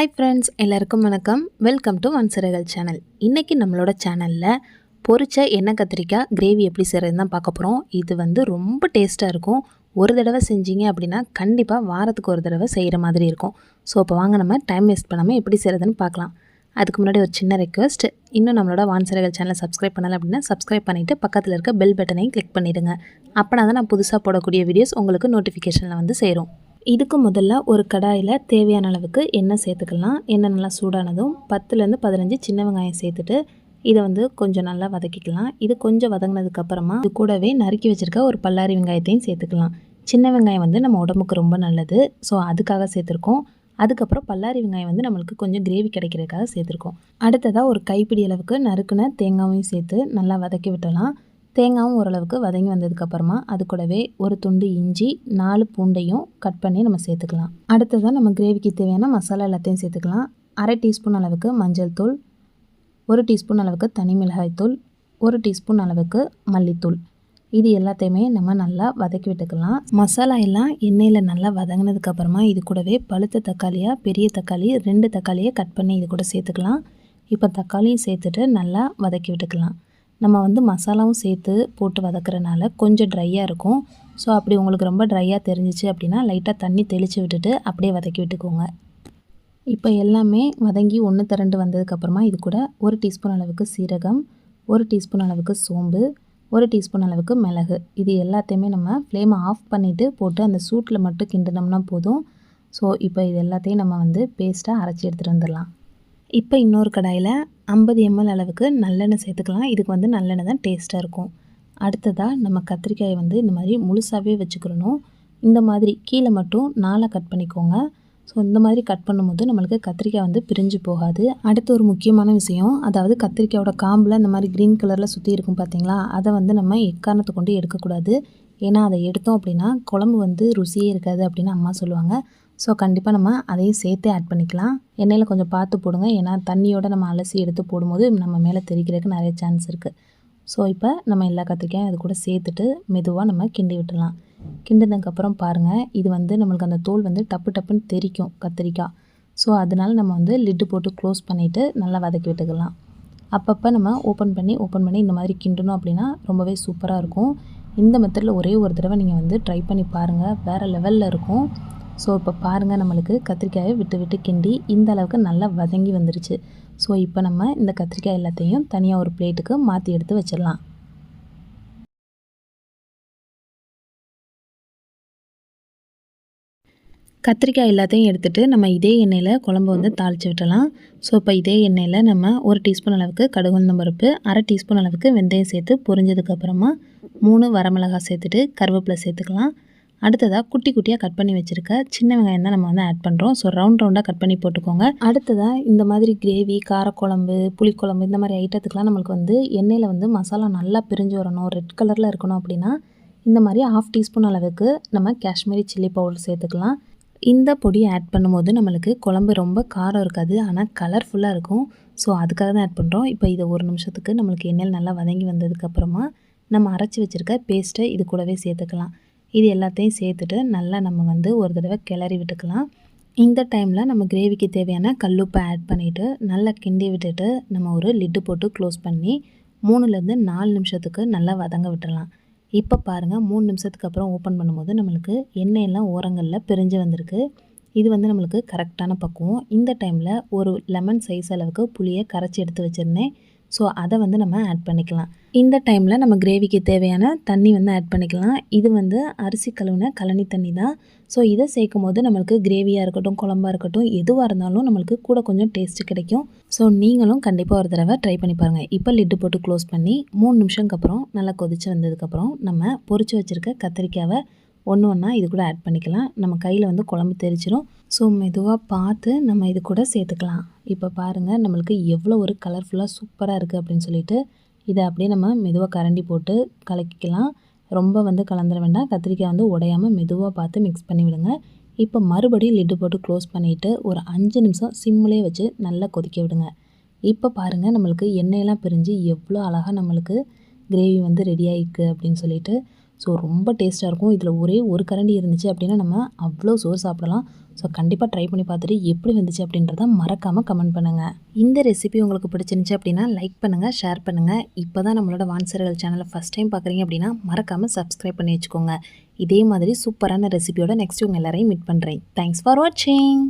Hi friends எல்லாருக்கும் வணக்கம். Welcome to வன்சிறகல் channel இன்றைக்கி நம்மளோட சேனலில் பொரிச்ச எண்ணெய் கத்திரிக்காய் கிரேவி எப்படி செய்கிறதுன்னு தான் பார்க்க போகிறோம் இது வந்து ரொம்ப டேஸ்ட்டாக இருக்கும். ஒரு தடவை செஞ்சீங்க அப்படின்னா கண்டிப்பாக வாரத்துக்கு ஒரு தடவை செய்கிற மாதிரி இருக்கும். ஸோ இப்போ வாங்க நம்ம டைம் வேஸ்ட் பண்ணாமல் எப்படி செய்கிறதுன்னு பார்க்கலாம். அதுக்கு முன்னாடி ஒரு சின்ன ரெக்வஸ்ட் இன்னும் நம்மளோட வான்சிறகல் சேனலை சப்ஸ்கிரைப் பண்ணலை அப்படின்னா சப்ஸ்கிரைப் பண்ணிவிட்டு பக்கத்தில் இருக்க பெல் பட்டனையும் கிளிக் பண்ணிடுங்க. அப்போனா தான் நான் புதுசாக போடக்கூடிய வீடியோஸ் உங்களுக்கு நோட்டிஃபிகேஷனில் வந்து சேரும். இதுக்கு முதல்ல ஒரு கடாயில் தேவையான அளவுக்கு எண்ணெய் சேர்த்துக்கலாம். எண்ணெய் நல்லா சூடானதும் பத்துலேருந்து பதினஞ்சு சின்ன வெங்காயம் சேர்த்துட்டு இதை வந்து கொஞ்சம் நல்லா வதக்கிக்கலாம். இது கொஞ்சம் வதங்கினதுக்கப்புறமா இது கூடவே நறுக்கி வச்சுருக்க ஒரு பல்லாரி வெங்காயத்தையும் சேர்த்துக்கலாம். சின்ன வெங்காயம் வந்து நம்ம உடம்புக்கு ரொம்ப நல்லது. ஸோ அதுக்காக சேர்த்துருக்கோம். அதுக்கப்புறம் பல்லாரி வெங்காயம் வந்து நம்மளுக்கு கொஞ்சம் கிரேவி கிடைக்கிறதுக்காக சேர்த்துருக்கோம். அடுத்ததாக ஒரு கைப்பிடி அளவுக்கு நறுக்குன தேங்காயும் சேர்த்து நல்லா வதக்கி விட்டலாம் தேங்காயும் ஓரளவுக்கு வதங்கி வந்ததுக்கப்புறமா அது கூடவே ஒரு துண்டு இஞ்சி நாலு பூண்டையும் கட் பண்ணி நம்ம சேர்த்துக்கலாம். அடுத்ததாக நம்ம கிரேவிக்கு தேவையான மசாலா எல்லாத்தையும் சேர்த்துக்கலாம். அரை டீஸ்பூன் அளவுக்கு மஞ்சள் தூள் ஒரு டீஸ்பூன் அளவுக்கு தனி மிளகாய் தூள் ஒரு டீஸ்பூன் அளவுக்கு மல்லித்தூள். இது எல்லாத்தையுமே நம்ம நல்லா வதக்கி விட்டுக்கலாம். மசாலா எல்லாம் எண்ணெயில் நல்லா வதங்கினதுக்கப்புறமா இது கூடவே பழுத்த தக்காளியாக பெரிய தக்காளி ரெண்டு தக்காளியை கட் பண்ணி இது கூட சேர்த்துக்கலாம். இப்போ தக்காளியும் சேர்த்துட்டு நல்லா வதக்கி விட்டுக்கலாம். நம்ம வந்து மசாலாவும் சேர்த்து போட்டு வதக்கிறனால கொஞ்சம் ட்ரையாக இருக்கும். ஸோ அப்படி உங்களுக்கு ரொம்ப ட்ரையாக தெரிஞ்சிச்சு அப்படின்னா லைட்டாக தண்ணி தெளித்து விட்டுட்டு அப்படியே வதக்கி விட்டுக்கோங்க. இப்போ எல்லாமே வதங்கி ஒன்று திரண்டு வந்ததுக்கப்புறமா இது கூட ஒரு டீஸ்பூன் அளவுக்கு சீரகம் ஒரு டீஸ்பூன் அளவுக்கு சோம்பு ஒரு டீஸ்பூன் அளவுக்கு மிளகு. இது எல்லாத்தையுமே நம்ம ஃப்ளேமை ஆஃப் பண்ணிவிட்டு போட்டு அந்த சூட்டில் மட்டும் கிண்டினோம்னா போதும். ஸோ இப்போ இது எல்லாத்தையும் நம்ம வந்து பேஸ்ட்டாக அரைச்சி எடுத்துகிட்டு வந்துடலாம். இப்போ இன்னொரு கடாயில் ஐம்பது எம்எல் அளவுக்கு நல்லெண்ணெய் சேர்த்துக்கலாம். இதுக்கு வந்து நல்லெண்ணெய் தான் டேஸ்ட்டாக இருக்கும். அடுத்ததாக நம்ம கத்திரிக்காயை வந்து இந்த மாதிரி முழுசாகவே வச்சுக்கிறணும் இந்த மாதிரி கீழே மட்டும் நாளாக கட் பண்ணிக்கோங்க. ஸோ இந்த மாதிரி கட் பண்ணும்போது நம்மளுக்கு கத்திரிக்காய் வந்து பிரிஞ்சு போகாது. அடுத்து ஒரு முக்கியமான விஷயம் அதாவது கத்திரிக்காயோட காம்பில் இந்த மாதிரி க்ரீன் கலரில் சுற்றி இருக்கும் பார்த்தீங்களா அதை வந்து நம்ம எக்காரணத்தை கொண்டு எடுக்கக்கூடாது. ஏன்னா அதை எடுத்தோம் அப்படின்னா குழம்பு வந்து ருசியே இருக்காது அப்படின்னு அம்மா சொல்லுவாங்க. ஸோ கண்டிப்பாக நம்ம அதையும் சேர்த்து ஆட் பண்ணிக்கலாம். எண்ணெயில் கொஞ்சம் பார்த்து போடுங்க. ஏன்னா தண்ணியோடு நம்ம அலசி எடுத்து போடும்போது நம்ம மேலே தெரிக்கிறதுக்கு நிறைய சான்ஸ் இருக்குது ஸோ இப்போ நம்ம எல்லா கத்திரிக்காயும் அது கூட சேர்த்துட்டு மெதுவாக நம்ம கிண்டி விட்டுடலாம் கிண்டினதுக்கப்புறம் பாருங்கள் இது வந்து நம்மளுக்கு அந்த தோல் வந்து டப்பு டப்புன்னு தெரிக்கும் கத்திரிக்காய். ஸோ அதனால் நம்ம வந்து லிட்டு போட்டு க்ளோஸ் பண்ணிவிட்டு நல்லா வதக்கி விட்டுக்கலாம். அப்பப்போ நம்ம ஓப்பன் பண்ணி ஓப்பன் பண்ணி இந்த மாதிரி கிண்டணும் அப்படின்னா ரொம்பவே சூப்பராக இருக்கும். இந்த மெத்தடில் ஒரே ஒரு தடவை நீங்கள் வந்து ட்ரை பண்ணி பாருங்கள் வேறு லெவலில் இருக்கும். ஸோ இப்போ பாருங்கள் நம்மளுக்கு கத்திரிக்காயை விட்டு விட்டு கிண்டி இந்த அளவுக்கு நல்லா வதங்கி வந்துருச்சு. ஸோ இப்போ நம்ம இந்த கத்திரிக்காய் எல்லாத்தையும் தனியாக ஒரு பிளேட்டுக்கு மாற்றி எடுத்து வச்சிடலாம். கத்திரிக்காய் எல்லாத்தையும் எடுத்துகிட்டு நம்ம இதே எண்ணெயில் குழம்பு வந்து தாளித்து விட்டலாம் ஸோ இப்போ இதே எண்ணெயில் நம்ம ஒரு டீஸ்பூன் அளவுக்கு கடுகுந்தம் பருப்பு அரை டீஸ்பூன் அளவுக்கு வெந்தயம் சேர்த்து பொரிஞ்சதுக்கப்புறமா மூணு வரமிளகாய் சேர்த்துட்டு கருவேப்பிலை சேர்த்துக்கலாம். அடுத்ததாக குட்டி குட்டியாக கட் பண்ணி வச்சுருக்க சின்ன வெங்காயம் தான் நம்ம வந்து ஆட் பண்ணுறோம் ஸோ ரவுண்ட் ரவுண்டாக கட் பண்ணி போட்டுக்கோங்க. அடுத்ததாக இந்த மாதிரி கிரேவி காரக்குழம்பு புளிக்குழம்பு இந்த மாதிரி ஐட்டத்துக்கெலாம் நம்மளுக்கு வந்து எண்ணெயில் வந்து மசாலா நல்லா பிரிஞ்சு வரணும். ரெட் கலரில் இருக்கணும் அப்படின்னா இந்த மாதிரி ஆஃப் டீஸ்பூன் அளவுக்கு நம்ம காஷ்மீரி சில்லி பவுடர் சேர்த்துக்கலாம். இந்த பொடி ஆட் பண்ணும்போது நம்மளுக்கு குழம்பு ரொம்ப காரம் இருக்காது ஆனால் கலர்ஃபுல்லாக இருக்கும். ஸோ அதுக்காக தான் ஆட் பண்ணுறோம் இப்போ இதை ஒரு நிமிஷத்துக்கு நம்மளுக்கு எண்ணெயில் நல்லா வதங்கி வந்ததுக்கப்புறமா நம்ம அரைச்சி வச்சுருக்க பேஸ்ட்டை இது கூடவே சேர்த்துக்கலாம். இது எல்லாத்தையும் சேர்த்துட்டு நல்லா நம்ம வந்து ஒரு தடவை கிளறி விட்டுக்கலாம். இந்த டைமில் நம்ம கிரேவிக்கு தேவையான கல்லுப்பை ஆட் பண்ணிவிட்டு நல்லா கிண்டி விட்டுட்டு நம்ம ஒரு லிட்டு போட்டு க்ளோஸ் பண்ணி மூணுலேருந்து நாலு நிமிஷத்துக்கு நல்லா வதங்க விட்டுடலாம் இப்போ பாருங்கள் மூணு நிமிஷத்துக்கு அப்புறம் ஓப்பன் பண்ணும்போது நம்மளுக்கு எண்ணெயெல்லாம் ஓரங்களில் பிரிஞ்சு வந்திருக்கு. இது வந்து நம்மளுக்கு கரெக்டான பக்குவம். இந்த டைமில் ஒரு லெமன் சைஸ் அளவுக்கு புளியை கரைச்சி எடுத்து வச்சுருந்தேன். ஸோ அதை வந்து நம்ம ஆட் பண்ணிக்கலாம். இந்த டைமில் நம்ம கிரேவிக்கு தேவையான தண்ணி வந்து ஆட் பண்ணிக்கலாம். இது வந்து அரிசி கழுவுன கழனி தண்ணி தான். ஸோ இதை சேர்க்கும் போது நம்மளுக்கு கிரேவியாக இருக்கட்டும் குழம்பாக இருக்கட்டும் எதுவாக இருந்தாலும் நம்மளுக்கு கூட கொஞ்சம் டேஸ்ட்டு கிடைக்கும். ஸோ நீங்களும் கண்டிப்பாக ஒரு தடவை ட்ரை பண்ணி பாருங்கள் இப்போ லிட்டு போட்டு க்ளோஸ் பண்ணி மூணு நிமிஷம்க்கு அப்புறம் நல்லா கொதித்து வந்ததுக்கப்புறம் நம்ம பொறிச்சு வச்சுருக்க கத்திரிக்காவை ஒன்று ஒன்றா இது கூட ஆட் பண்ணிக்கலாம். நம்ம கையில் வந்து குழம்பு தெரிச்சிடும் ஸோ மெதுவாக பார்த்து நம்ம இது கூட சேர்த்துக்கலாம். இப்போ பாருங்கள் நம்மளுக்கு எவ்வளோ ஒரு கலர்ஃபுல்லாக சூப்பராக இருக்குது அப்படின்னு சொல்லிட்டு இதை அப்படியே நம்ம மெதுவாக கரண்டி போட்டு கலக்கிக்கலாம். ரொம்ப வந்து கலந்துட வேண்டாம். கத்திரிக்காய் வந்து உடையாமல் மெதுவாக பார்த்து மிக்ஸ் பண்ணி விடுங்க. இப்போ மறுபடியும் லிட்டு போட்டு க்ளோஸ் பண்ணிவிட்டு ஒரு அஞ்சு நிமிஷம் சிம்மிலே வச்சு நல்லா கொதிக்க விடுங்க. இப்போ பாருங்கள் நம்மளுக்கு எண்ணெயெல்லாம் பிரிஞ்சு எவ்வளோ அழகாக நம்மளுக்கு கிரேவி வந்து ரெடி ஆகிருக்கு அப்படின்னு சொல்லிட்டு ஸோ ரொம்ப டேஸ்ட்டாக இருக்கும். இதில் ஒரே ஒரு கரண்டி இருந்துச்சு அப்படின்னா நம்ம அவ்வளோ சோறு சாப்பிடலாம். ஸோ கண்டிப்பாக ட்ரை பண்ணி பார்த்துட்டு எப்படி வந்துச்சு அப்படின்றத மறக்காமல் கமெண்ட் பண்ணுங்கள் இந்த ரெசிபி உங்களுக்கு பிடிச்சிருந்துச்சி அப்படின்னா லைக் பண்ணுங்கள் ஷேர் பண்ணுங்கள் இப்போ தான் நம்மளோட வான்சர்கள் சேனலை ஃபஸ்ட் டைம் பார்க்குறீங்க அப்படின்னா மறக்காமல் சப்ஸ்கிரைப் பண்ணி வச்சுக்கோங்க. இதே மாதிரி சூப்பரான ரெசிபியோட நெக்ஸ்ட் உங்கள் எல்லாரையும் மீட் பண்ணுறேன் தேங்க்ஸ் ஃபார் வாட்சிங்